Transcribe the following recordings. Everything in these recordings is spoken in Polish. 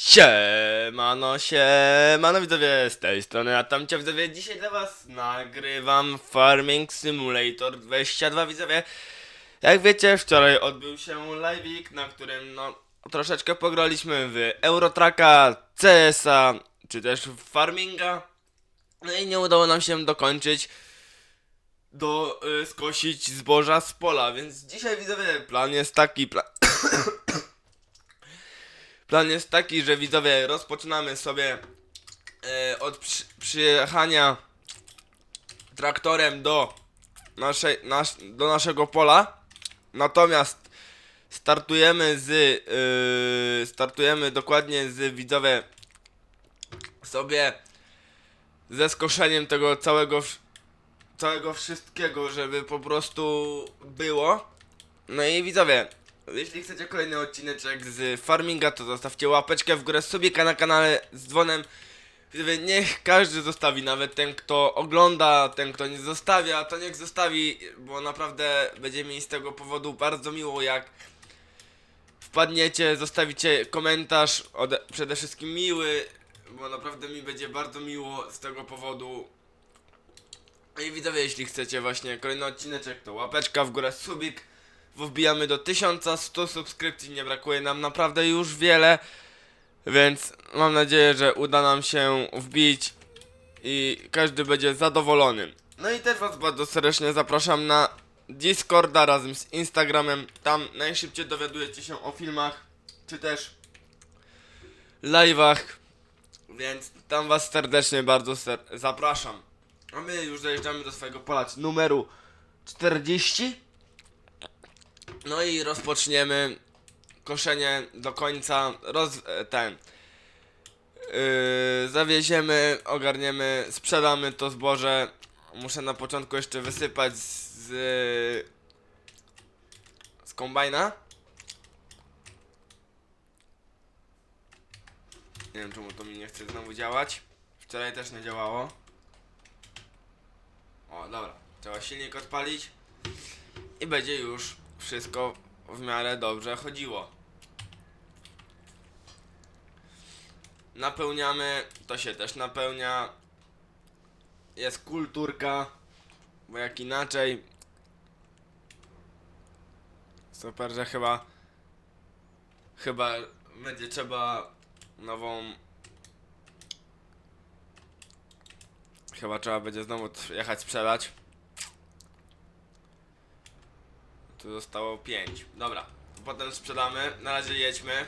Siemano, siemano widzowie, z tej strony a tamcie widzowie, dzisiaj dla was nagrywam Farming Simulator 22 widzowie. Jak wiecie, wczoraj odbył się live'ik, na którym no troszeczkę pograliśmy w Eurotraka, CS-a, czy też Farminga. No i nie udało nam się dokończyć do y, skosić zboża z pola, więc dzisiaj widzowie plan jest taki, plan... Plan jest taki, że widzowie rozpoczynamy sobie e, od przy, przyjechania traktorem do, naszej, nasz, do naszego pola. Natomiast startujemy z yy, startujemy dokładnie z widzowie sobie ze skoszeniem tego całego całego wszystkiego, żeby po prostu było. No i widzowie, jeśli chcecie kolejny odcineczek z Farminga, to zostawcie łapeczkę w górę, subika na kanale z dzwonem. Niech każdy zostawi, nawet ten kto ogląda, ten kto nie zostawia, to niech zostawi, bo naprawdę będzie mi z tego powodu bardzo miło, jak wpadniecie, zostawicie komentarz, przede wszystkim miły, bo naprawdę mi będzie bardzo miło z tego powodu. I widzowie, jeśli chcecie właśnie kolejny odcineczek, to łapeczka w górę, subik. Wbijamy do 1100 subskrypcji, nie brakuje nam naprawdę już wiele. Więc mam nadzieję, że uda nam się wbić i każdy będzie zadowolony. No i też Was bardzo serdecznie zapraszam na Discorda razem z Instagramem. Tam najszybciej dowiadujecie się o filmach, czy też live'ach. Więc tam Was serdecznie bardzo ser zapraszam. A my już dojeżdżamy do swojego pola numeru 40. No i rozpoczniemy koszenie do końca. Roz, e, ten. Yy, zawieziemy, ogarniemy, sprzedamy to zboże. Muszę na początku jeszcze wysypać z, z kombajna. Nie wiem czemu to mi nie chce znowu działać. Wczoraj też nie działało. O, dobra. Trzeba silnik odpalić. I będzie już wszystko w miarę dobrze chodziło. Napełniamy, to się też napełnia. Jest kulturka, bo jak inaczej. Super, że chyba. Chyba będzie trzeba nową. Chyba trzeba będzie znowu jechać sprzedać. Tu zostało 5. Dobra, potem sprzedamy. Na razie jedźmy.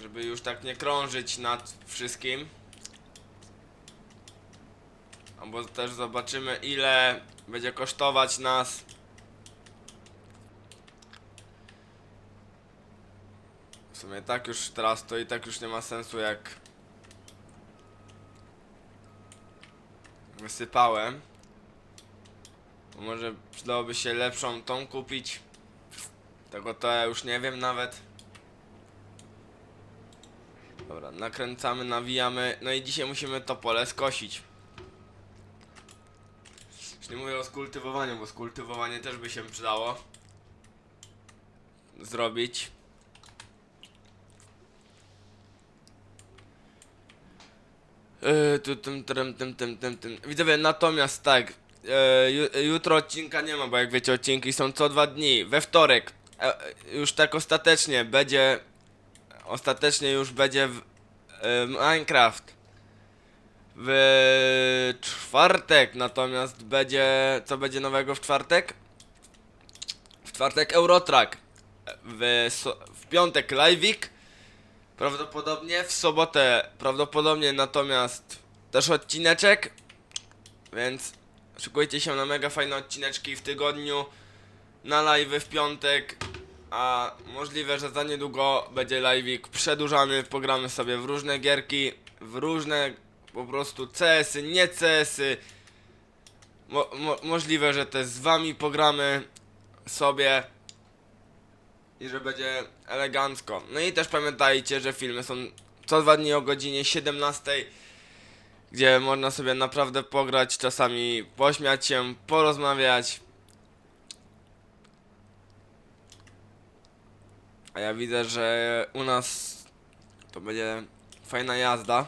Żeby już tak nie krążyć nad wszystkim. Albo też zobaczymy ile będzie kosztować nas. W sumie tak już teraz to i tak już nie ma sensu jak wysypałem. Bo Może przydałoby się lepszą tą kupić. Tego to ja już nie wiem nawet. Dobra, nakręcamy, nawijamy. No i dzisiaj musimy to pole skosić. Już nie mówię o skultywowaniu, bo skultywowanie też by się przydało. Zrobić. Yy, tu, tym, tym, tym, tym, tym, tym. Widzowie, natomiast tak, e, ju, jutro odcinka nie ma, bo jak wiecie, odcinki są co dwa dni. We wtorek, e, już tak ostatecznie będzie, ostatecznie już będzie w, e, Minecraft. W czwartek natomiast będzie, co będzie nowego w czwartek? W czwartek Eurotrack. W, w piątek Live'ik. Prawdopodobnie w sobotę, prawdopodobnie natomiast też odcineczek. Więc szykujcie się na mega fajne odcineczki w tygodniu. Na live w piątek. A możliwe, że za niedługo będzie live'ik przedłużany. Pogramy sobie w różne gierki, w różne po prostu CS-y, nie CS-y. Mo mo możliwe, że też z wami pogramy sobie i że będzie elegancko. No i też pamiętajcie, że filmy są co dwa dni o godzinie 17, gdzie można sobie naprawdę pograć, czasami pośmiać się, porozmawiać. A ja widzę, że u nas to będzie fajna jazda,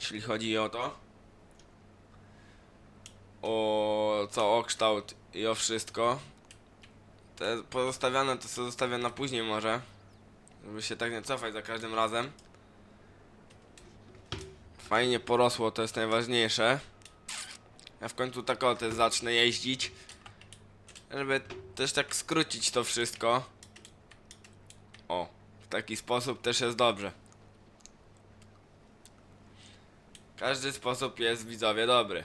jeśli chodzi o to. O co, o kształt i o wszystko. Te pozostawiane to sobie zostawię na później może. Żeby się tak nie cofać za każdym razem. Fajnie porosło, to jest najważniejsze. Ja w końcu tak o te zacznę jeździć. Żeby też tak skrócić to wszystko. O, w taki sposób też jest dobrze. Każdy sposób jest widzowie dobry.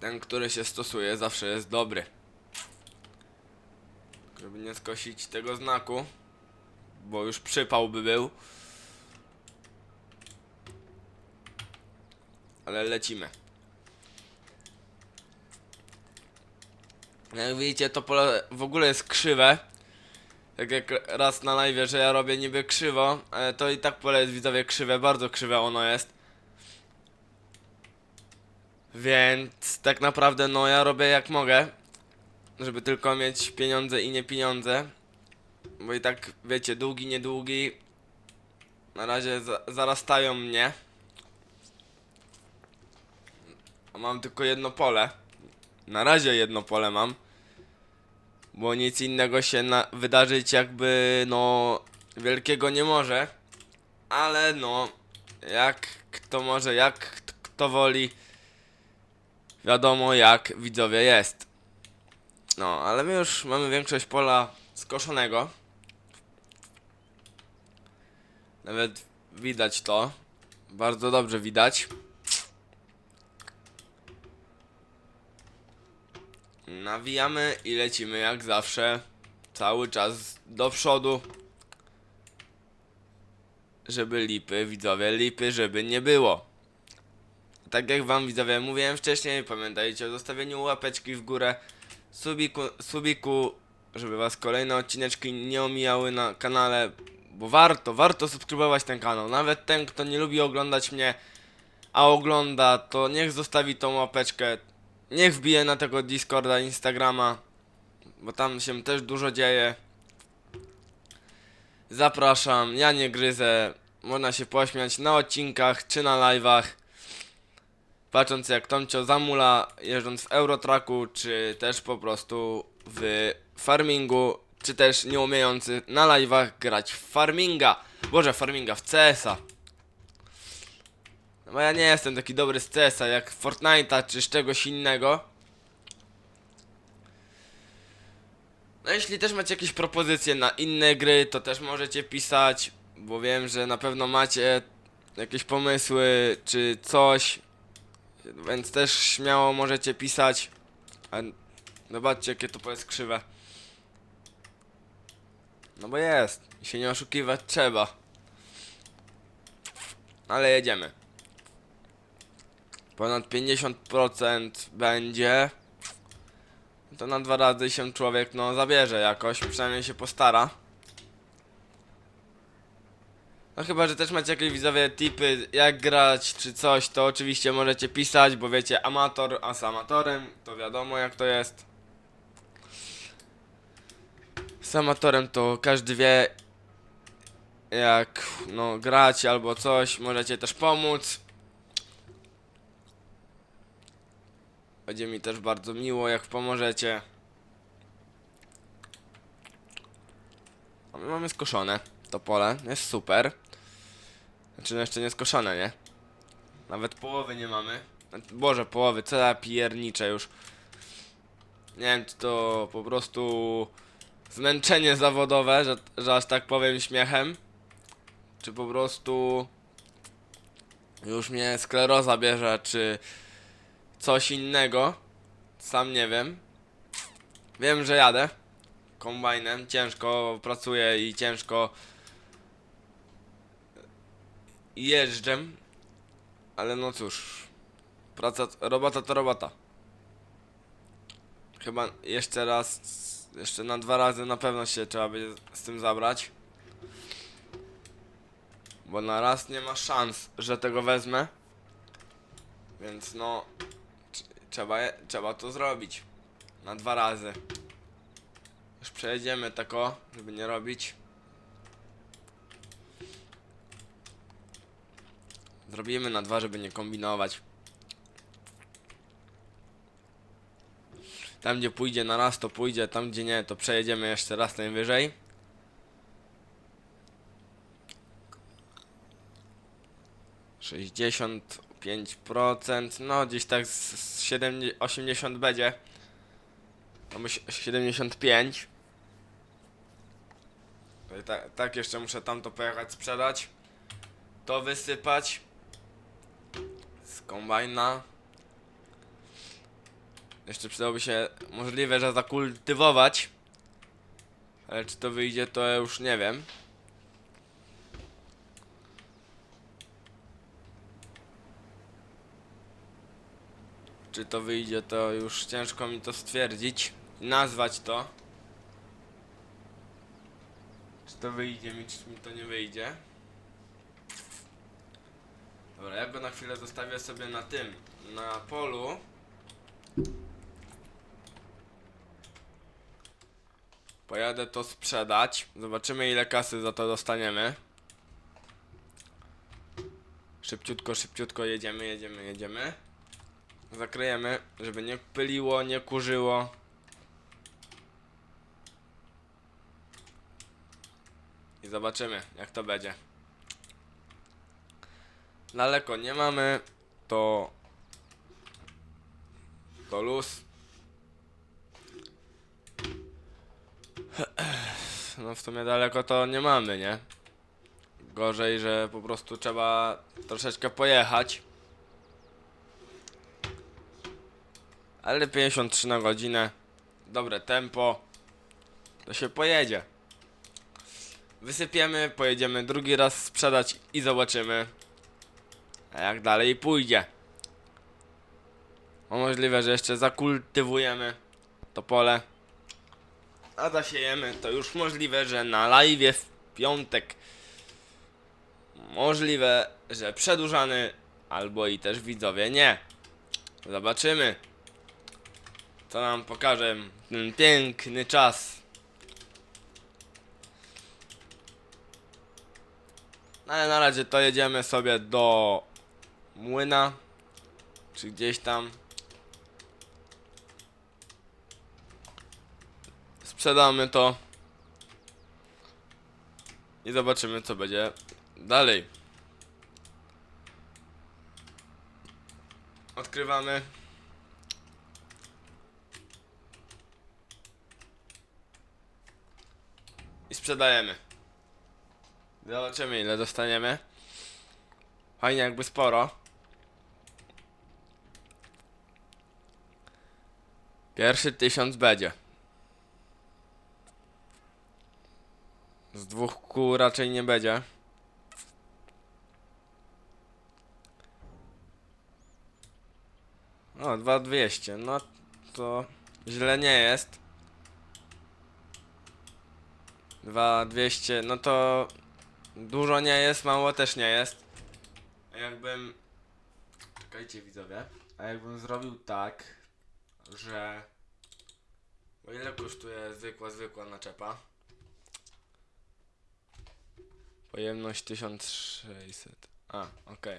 Ten, który się stosuje, zawsze jest dobry. Żeby nie skosić tego znaku, bo już przypał by był. Ale lecimy. Jak widzicie, to pole w ogóle jest krzywe. Tak jak raz na live, że ja robię niby krzywo, to i tak pole jest widzowie krzywe, bardzo krzywe ono jest. Więc tak naprawdę no ja robię jak mogę, żeby tylko mieć pieniądze i nie pieniądze. Bo i tak wiecie, długi, niedługi na razie za zarastają mnie. A mam tylko jedno pole. Na razie jedno pole mam. Bo nic innego się wydarzyć jakby no wielkiego nie może. Ale no jak kto może, jak kto woli. Wiadomo jak widzowie jest. No, ale my już mamy większość pola skoszonego. Nawet widać to. Bardzo dobrze widać. Nawijamy i lecimy jak zawsze. Cały czas do przodu. Żeby lipy, widzowie, lipy, żeby nie było. Tak jak wam widzowie mówiłem wcześniej, pamiętajcie o zostawieniu łapeczki w górę, subiku, subiku, żeby was kolejne odcineczki nie omijały na kanale, bo warto, warto subskrybować ten kanał. Nawet ten, kto nie lubi oglądać mnie, a ogląda, to niech zostawi tą łapeczkę. Niech wbije na tego Discorda, Instagrama, bo tam się też dużo dzieje. Zapraszam, ja nie gryzę, można się pośmiać na odcinkach czy na live'ach. Patrząc jak Tomcio zamula jeżdżąc w Eurotraku, czy też po prostu w farmingu, czy też nie umiejący na live'ach grać w farminga. Boże, farminga w CS-a. No bo ja nie jestem taki dobry z CS-a jak Fortnite'a czy z czegoś innego. No jeśli też macie jakieś propozycje na inne gry, to też możecie pisać, bo wiem, że na pewno macie jakieś pomysły czy coś. Więc też śmiało możecie pisać. A zobaczcie jakie to jest krzywe. No bo jest. I się nie oszukiwać trzeba. Ale jedziemy. Ponad 50% będzie. To na dwa razy się człowiek no zabierze jakoś, przynajmniej się postara. No chyba, że też macie jakieś widzowie tipy jak grać czy coś, to oczywiście możecie pisać, bo wiecie, amator, a z amatorem to wiadomo jak to jest. Z amatorem to każdy wie jak no grać albo coś, możecie też pomóc. Będzie mi też bardzo miło jak pomożecie. A my mamy skoszone to pole, jest super. Znaczy no jeszcze nie skoszone, nie? Nawet połowy nie mamy. Boże, połowy, co ja pierniczę już. Nie wiem, czy to po prostu zmęczenie zawodowe, że, że aż tak powiem śmiechem. Czy po prostu już mnie skleroza bierze, czy coś innego. Sam nie wiem. Wiem, że jadę kombajnem, ciężko pracuję i ciężko jeżdżę, ale no cóż, praca, robota to robota. Chyba jeszcze raz, jeszcze na dwa razy na pewno się trzeba będzie z tym zabrać. Bo na raz nie ma szans, że tego wezmę. Więc no, tr- trzeba, trzeba to zrobić. Na dwa razy. Już przejedziemy tako, żeby nie robić. Zrobimy na dwa, żeby nie kombinować. Tam gdzie pójdzie na raz to pójdzie, tam gdzie nie to przejedziemy jeszcze raz najwyżej. Sześćdziesiąt pięć procent, no gdzieś tak z, z 70, 80 będzie. Si- 75. To i Tak, tak jeszcze muszę tamto pojechać sprzedać. To wysypać. Z kombajna. Jeszcze przydałoby się możliwe, że zakultywować. Ale czy to wyjdzie, to już nie wiem. Czy to wyjdzie, to już ciężko mi to stwierdzić. Nazwać to. Czy to wyjdzie mi, czy mi to nie wyjdzie. Dobra, ja go na chwilę zostawię sobie na tym, na polu. Pojadę to sprzedać. Zobaczymy ile kasy za to dostaniemy. Szybciutko, szybciutko jedziemy, jedziemy, jedziemy. Zakryjemy, żeby nie pyliło, nie kurzyło. I zobaczymy, jak to będzie. Daleko nie mamy, to... To luz. No w sumie daleko to nie mamy, nie? Gorzej, że po prostu trzeba troszeczkę pojechać. Ale 53 na godzinę. Dobre tempo. To się pojedzie. Wysypiemy, pojedziemy drugi raz sprzedać i zobaczymy. A jak dalej pójdzie. O możliwe, że jeszcze zakultywujemy to pole. A zasiejemy to już możliwe, że na live w piątek. Możliwe, że przedłużany, albo i też widzowie nie. Zobaczymy. Co nam pokaże ten piękny czas. No ale na razie to jedziemy sobie do młyna. Czy gdzieś tam. Sprzedamy to. I zobaczymy co będzie dalej. Odkrywamy. I sprzedajemy. Zobaczymy ile dostaniemy. Fajnie jakby sporo. Pierwszy tysiąc będzie. Z dwóch kół raczej nie będzie. O, 2200. No to źle nie jest. 2200, no to dużo nie jest, mało też nie jest. A jakbym. Czekajcie widzowie. A jakbym zrobił tak, że. O ile kosztuje zwykła, zwykła naczepa? Pojemność 1600. A, okej.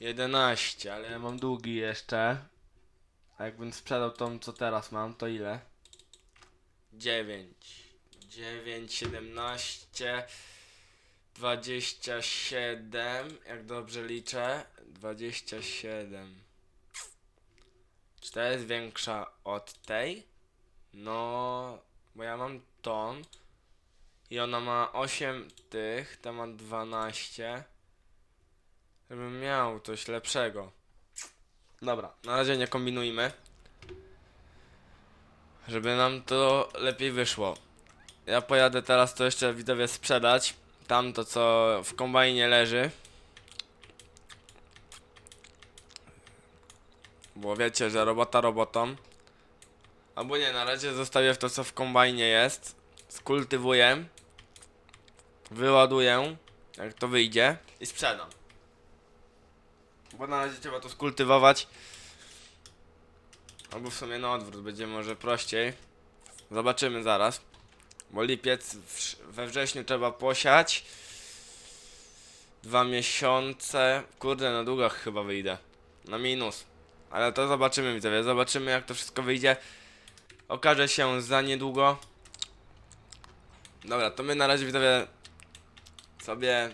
11, ale ja mam długi jeszcze. A jakbym sprzedał tą, co teraz mam, to ile? 9. 9, 17, 27, jak dobrze liczę. 27. Czy ta jest większa od tej? No, bo ja mam tą. I ona ma 8 tych, ta ma 12. Żebym miał coś lepszego. Dobra, na razie nie kombinujmy. Żeby nam to lepiej wyszło. Ja pojadę teraz to jeszcze widowie sprzedać. Tamto co w kombajnie leży. Bo wiecie, że robota robotą. Albo nie, na razie zostawię w to co w kombajnie jest. Skultywuję. Wyładuję. Jak to wyjdzie. I sprzedam. Bo na razie trzeba to skultywować. Albo w sumie na odwrót, będzie może prościej. Zobaczymy zaraz. Bo lipiec we wrześniu trzeba posiać. Dwa miesiące. Kurde, na długach chyba wyjdę. Na minus. Ale to zobaczymy widzowie, zobaczymy jak to wszystko wyjdzie. Okaże się za niedługo. Dobra, to my na razie widzowie sobie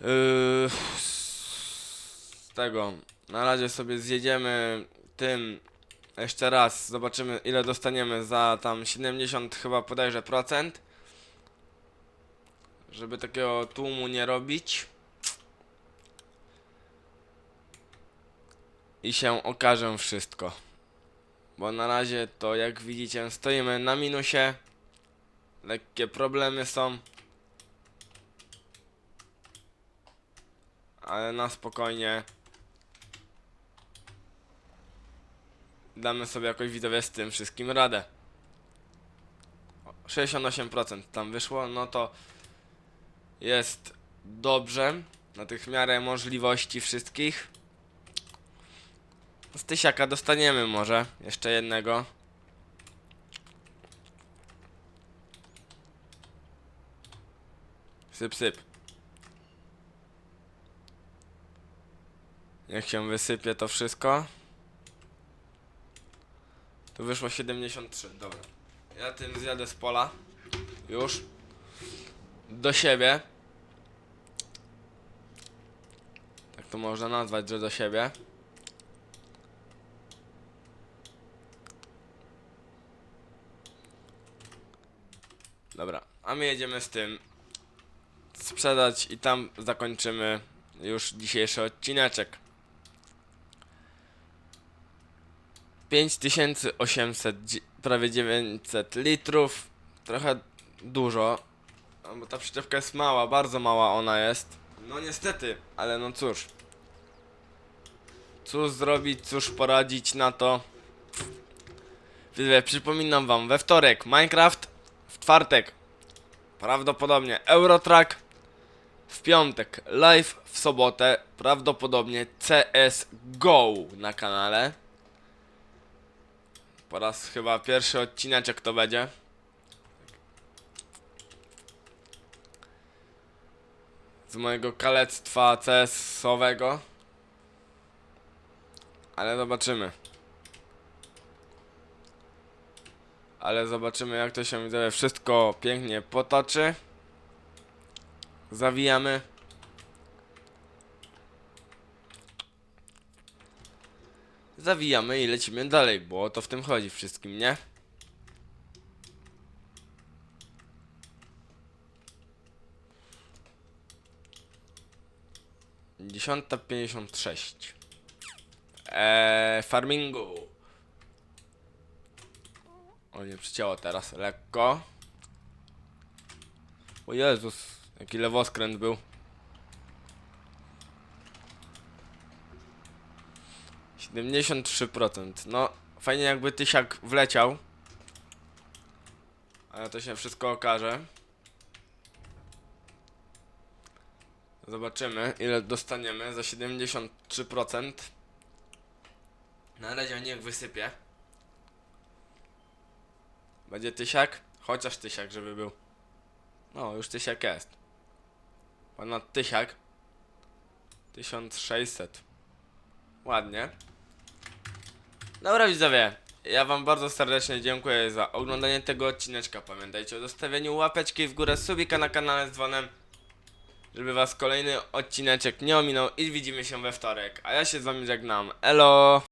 Yy, z tego. Na razie sobie zjedziemy tym jeszcze raz. Zobaczymy ile dostaniemy za tam 70 chyba podajże procent. Żeby takiego tłumu nie robić. I się okaże wszystko. Bo na razie to jak widzicie stoimy na minusie. Lekkie problemy są. ale na spokojnie damy sobie jakoś widzowie z tym wszystkim radę. O, 68% tam wyszło, no to jest dobrze na tych miarę możliwości wszystkich. Z tysiaka dostaniemy może jeszcze jednego. Syp, syp. Niech się wysypie to wszystko. Tu wyszło 73, dobra. Ja tym zjadę z pola. Już. Do siebie. Tak to można nazwać, że do siebie. Dobra, a my jedziemy z tym sprzedać i tam zakończymy już dzisiejszy odcineczek. 5800, dzi- prawie 900 litrów, trochę dużo, no bo ta przyczepka jest mała, bardzo mała ona jest. No niestety, ale no cóż. Cóż zrobić, cóż poradzić na to. Przypominam wam, we wtorek Minecraft, w czwartek prawdopodobnie Eurotrack, w piątek live, w sobotę prawdopodobnie CSGO na kanale. Po raz chyba pierwszy odcineczek to będzie. Z mojego kalectwa CS-owego. Ale zobaczymy. Ale zobaczymy jak to się wszystko pięknie potoczy. Zawijamy. Zawijamy i lecimy dalej, bo o to w tym chodzi wszystkim, nie? Dziesiąta pięćdziesiąt sześć. Eee, farmingu. O nie, przycięło teraz lekko. O Jezus, jaki lewoskręt był. 73%. No, fajnie jakby tysiak wleciał. Ale to się wszystko okaże. Zobaczymy, ile dostaniemy za 73%. Na razie niech wysypie. Będzie tysiak? Chociaż tysiak, żeby był. No, już tysiak jest. Ponad tysiak. 1600. Ładnie. Dobra widzowie, ja wam bardzo serdecznie dziękuję za oglądanie tego odcineczka. Pamiętajcie o zostawieniu łapeczki w górę, subika na kanale z dzwonem, żeby was kolejny odcineczek nie ominął i widzimy się we wtorek. A ja się z wami żegnam. Elo!